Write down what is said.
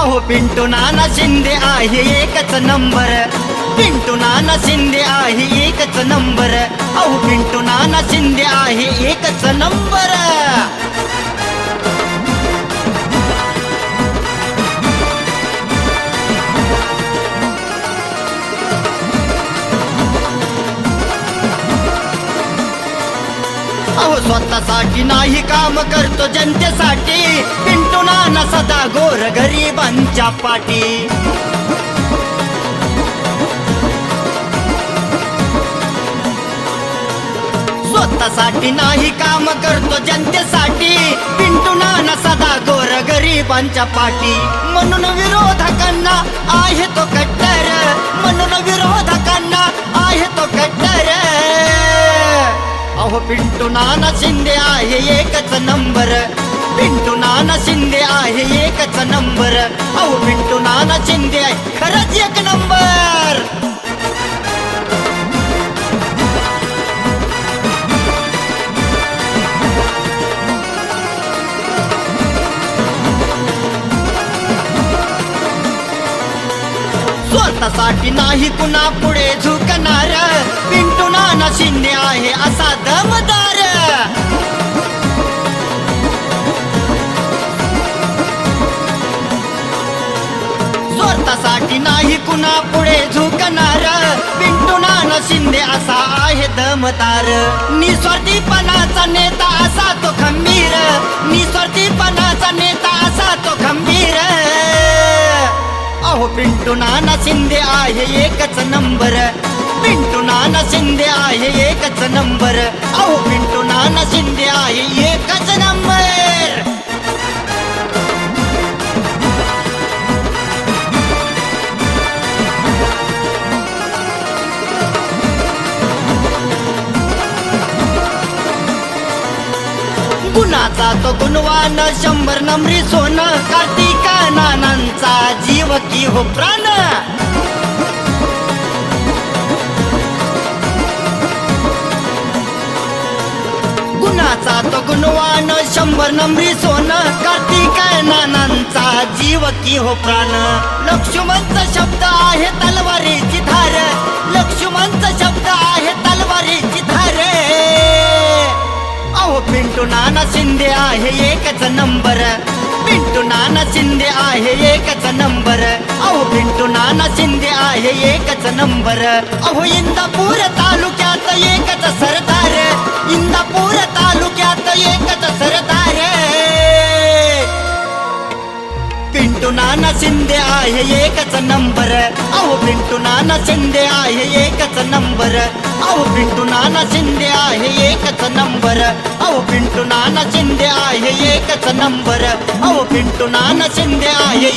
अहो पिंटू नाना शिंदे आहे एकच नंबर. पिंटू नाना शिंदे आहे एकच नंबर. अहो पिंटू नाना शिंदे आहे एकच नंबर. अहो स्वतःसाठी नाही काम करतो जनतेसाठी. पिंटू ना गरिबांच्या पाठी. स्वतःसाठी नाही काम करतो जनतेसाठी. पिंटू नाना सदा गोर गरिबांच्या पाठी. म्हणून विरोधकांना आहे तो कट्टर. म्हणून विरोधकांना आहे तो कट्टर. अहो पिंटू नाना शिंदे आहे एकच नंबर. पिंटू नाना शिंदे आहे एकच नंबर. अहो पिंटू नाना शिंदे आहे खरंच एक नंबर. स्वतःसाठी नाही कुणा पुढे झुकणार. पिंटू नाना शिंदे आहे असा दमदार नाही पुढे झुकणार. पिंटू न शिंदे असा आहे दमतार निस्वार्थीपणाचा नेता असा तो खंबीर. निस्वार्थीपणाचा नेता असा तो खंबीर. अहो पिंटू नाना शिंदे आहे एकच नंबर. पिंटू नाना शिंदे आहे एकच नंबर. अहो पिंटू नाना शिंदे आहे कुणाचा तो गुणवान शंभर नंबरी सोन कार्तिका नानांचा जीव की हो प्राण. गुणाचा तो गुणवान शंभर नंबरी सोन कार्तिका नानांचा जीव की हो प्राण. लक्ष्मणचा शब्द आहे तलवारीची धार. लक्ष्मणचा शब्द आहे नाना शिंदे आहे एकच नंबर. पिंटू नाना शिंदे आहे एकच नंबर. अहो पिंटू नाना शिंदे आहे एकच नंबर. अहो इंदापूर तालुक्यात एकच सरदार पिंटू नाना शिंदे आहे एकच नंबर. अहो पिंटू नाना शिंदे आहे एकच नंबर. अहो पिंटू नाना शिंदे आहे एकच नंबर. अहो पिंटू नाना शिंदे आहे एकच नंबर. अहो पिंटू नाना शिंदे आहे